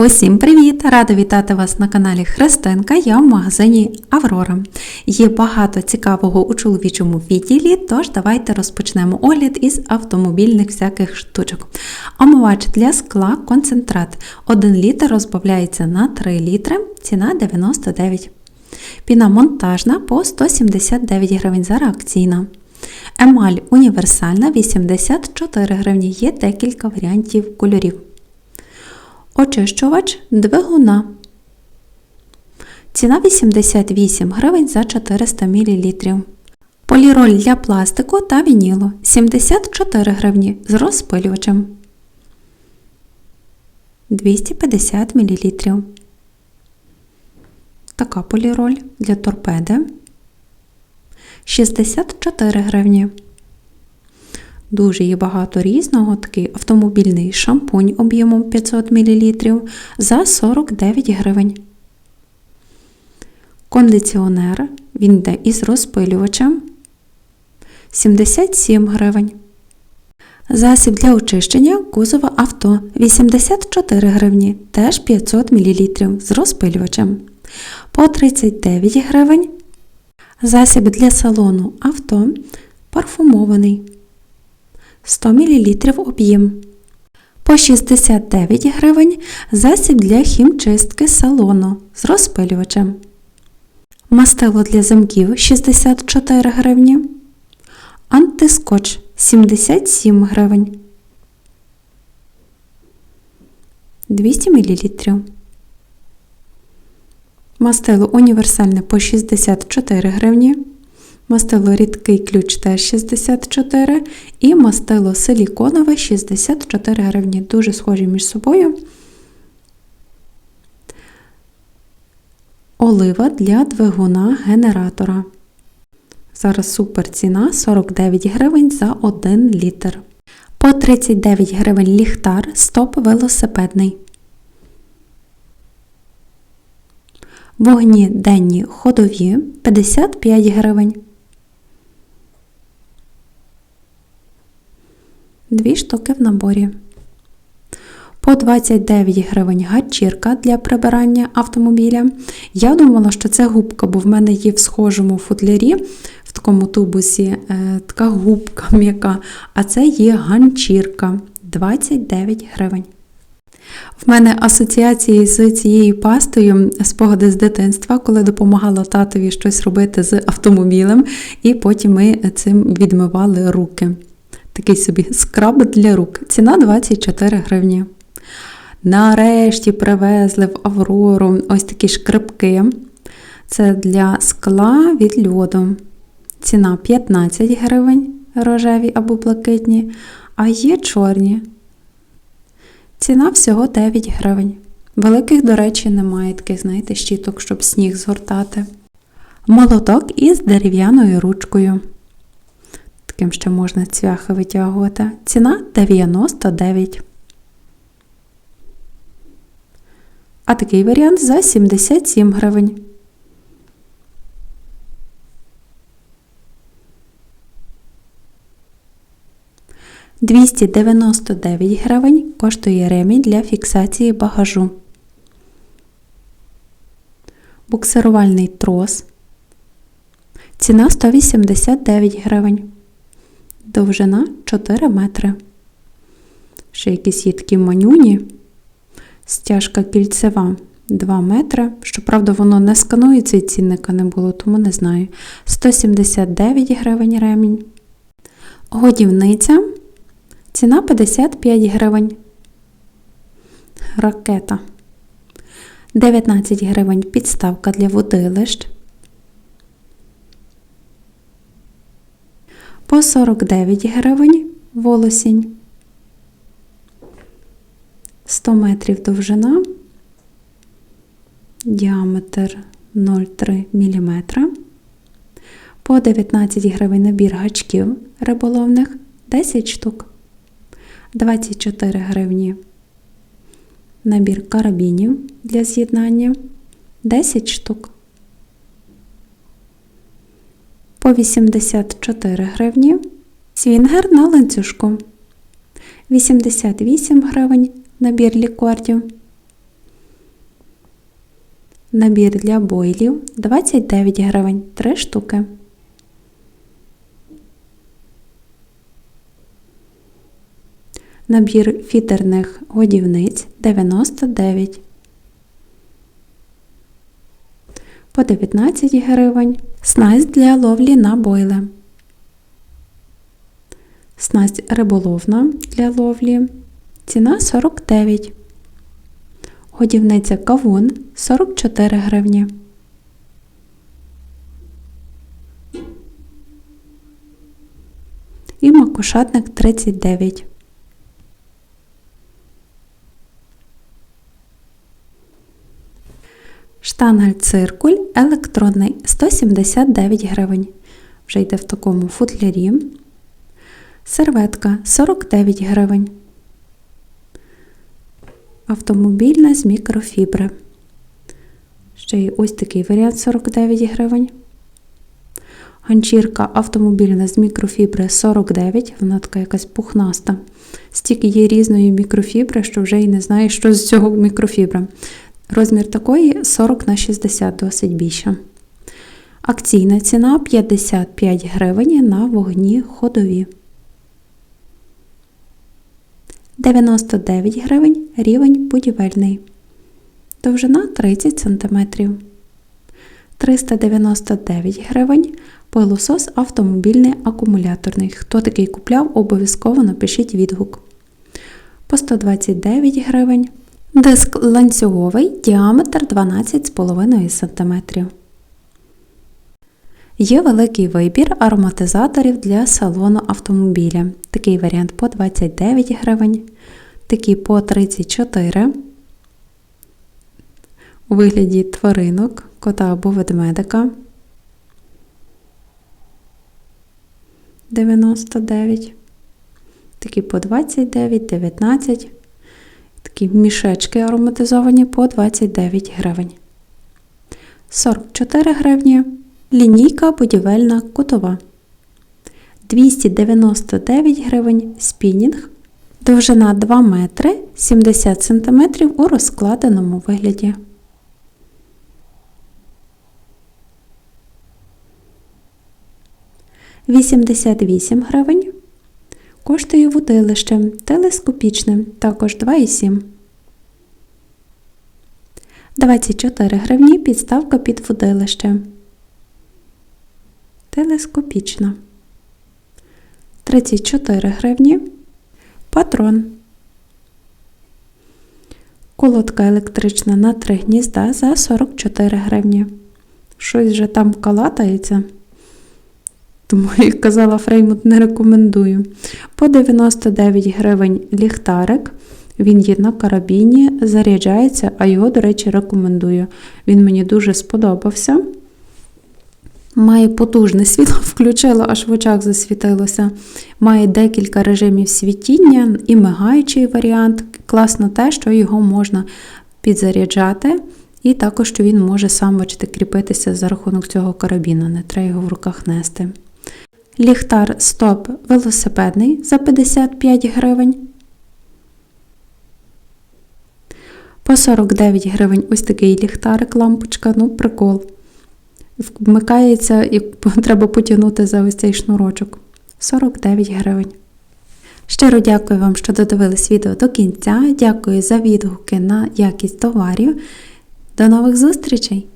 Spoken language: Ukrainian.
Усім привіт! Рада вітати вас на каналі Христинка. Я в магазині Аврора. Є багато цікавого у чоловічому відділі, тож давайте розпочнемо огляд із автомобільних всяких штучок. Омивач для скла концентрат. 1 літр розбавляється на 3 літри, ціна 99. Піна монтажна по 179 гривень за реакційна. Емаль універсальна 84 гривні. Є декілька варіантів кольорів. Очищувач двигуна. Ціна 88 гривень за 400 мл. Поліроль для пластику та вінілу 74 гривні з розпилювачем 250 мл. Така поліроль для торпеди 64 гривні. Дуже є багато різного, такий автомобільний шампунь об'ємом 500 мл за 49 гривень. Кондиціонер, він йде із розпилювачем 77 гривень. Засіб для очищення кузова авто 84 гривні, теж 500 мл з розпилювачем. По 39 гривень. Засіб для салону авто парфумований. 100 мл об'єм. По 69 гривень засіб для хімчистки салону з розпилювачем. Мастило для замків 64 гривні. Антискотч 77 гривень. 200 мл. Мастило універсальне по 64 гривні. Мастило рідкий ключ теж 64 і мастило силіконове 64 гривні. Дуже схожі між собою. Олива для двигуна генератора. Зараз супер ціна 49 гривень за 1 літр. По 39 гривень ліхтар стоп велосипедний. Вогні денні ходові 55 гривень. Дві штуки в наборі. По 29 гривень ганчірка для прибирання автомобіля. Я думала, що це губка, бо в мене є в схожому футлярі, в такому тубусі, е, така губка м'яка. А це є ганчірка 29 гривень. В мене асоціації з цією пастою спогади з дитинства, коли допомагала татові щось робити з автомобілем, і потім ми цим відмивали руки. Такий собі скраб для рук. Ціна 24 гривні. Нарешті привезли в Аврору ось такі шкрипки. Це для скла від льоду. Ціна 15 гривень рожеві або блакитні, а є чорні. Ціна всього 9 гривень. Великих, до речі, немає таких, знаєте, щіток, щоб сніг згортати. Молоток із дерев'яною ручкою. Таким ще можна цвяхи витягувати. Ціна 99. А такий варіант за 77 гривень. Двісті дев'яносто дев'ять гривень коштує ремінь для фіксації багажу. Буксирувальний трос. Ціна 189 гривень. Довжина 4 метри. Ще якісь є такі манюні. Стяжка кільцева 2 метри. Щоправда, воно не сканується і цінника не було, тому не знаю. 179 гривень ремінь. Годівниця. Ціна 55 гривень. Ракета. 19 гривень підставка для водилищ. По 49 гривень волосінь. 100 метрів довжина, діаметр 0,3 мм. По 19 гривень набір гачків риболовних 10 штук. 24 гривні набір карабінів для з'єднання 10 штук. По 84 гривні свінгер на ланцюжку. 88 гривень набір ліквардів. Набір для бойлів 29 гривень 3 штуки. Набір фітерних годівниць 99. По 19 гривень. Снасть для ловлі на бойли. Снасть риболовна для ловлі. Ціна 49. Годівниця кавун 44 гривні. І макушатник 39. Штангель циркуль електронний 179 гривень. Вже йде в такому футлярі. Серветка 49 гривень. Автомобільна з мікрофібри. Ще є ось такий варіант 49 гривень. Ганчірка автомобільна з мікрофібри 49, вона така якась пухнаста. Стільки є різної мікрофібри, що вже і не знаю, що з цього мікрофібра. Розмір такої 40 на 60, досить більше. Акційна ціна 55 гривень на вогні ходові. 99 гривень рівень будівельний. Довжина 30 см. 399 гривень пилосос автомобільний акумуляторний. Хто такий купляв, обов'язково напишіть відгук. По 129 гривень. Диск ланцюговий, діаметр 12,5 см. Є великий вибір ароматизаторів для салону автомобіля. Такий варіант по 29 гривень, такий по 34 у вигляді тваринок, кота або ведмедика. 99. Такі по 29, 19. Такі мішечки ароматизовані по 29 гривень. 44 гривні. Лінійка будівельна кутова. 299 гривень спінінг. Довжина 2 метри 70 см у розкладеному вигляді. Вісімдесят вісім гривень. Коштує вудилище телескопічне, також 2,7. 24 гривні підставка під вудилище. Телескопічна. 34 гривні. Патрон. Колодка електрична на 3 гнізда за 44 гривні. Щось вже там калатається. Тому, як казала Фреймут, не рекомендую. По 99 гривень ліхтарик. Він є на карабіні, заряджається, а його, до речі, рекомендую. Він мені дуже сподобався. Має потужне світло, включило, аж в очах засвітилося. Має декілька режимів світіння і мигаючий варіант. Класно те, що його можна підзаряджати, і також що він може сам бачите, кріпитися за рахунок цього карабіна, не треба його в руках нести. Ліхтар стоп велосипедний за 55 гривень. По 49 гривень ось такий ліхтарик, лампочка, ну прикол. Вмикається і треба потягнути за ось цей шнурочок. 49 гривень. Щиро дякую вам, що додивились відео до кінця. Дякую за відгуки на якість товарів. До нових зустрічей!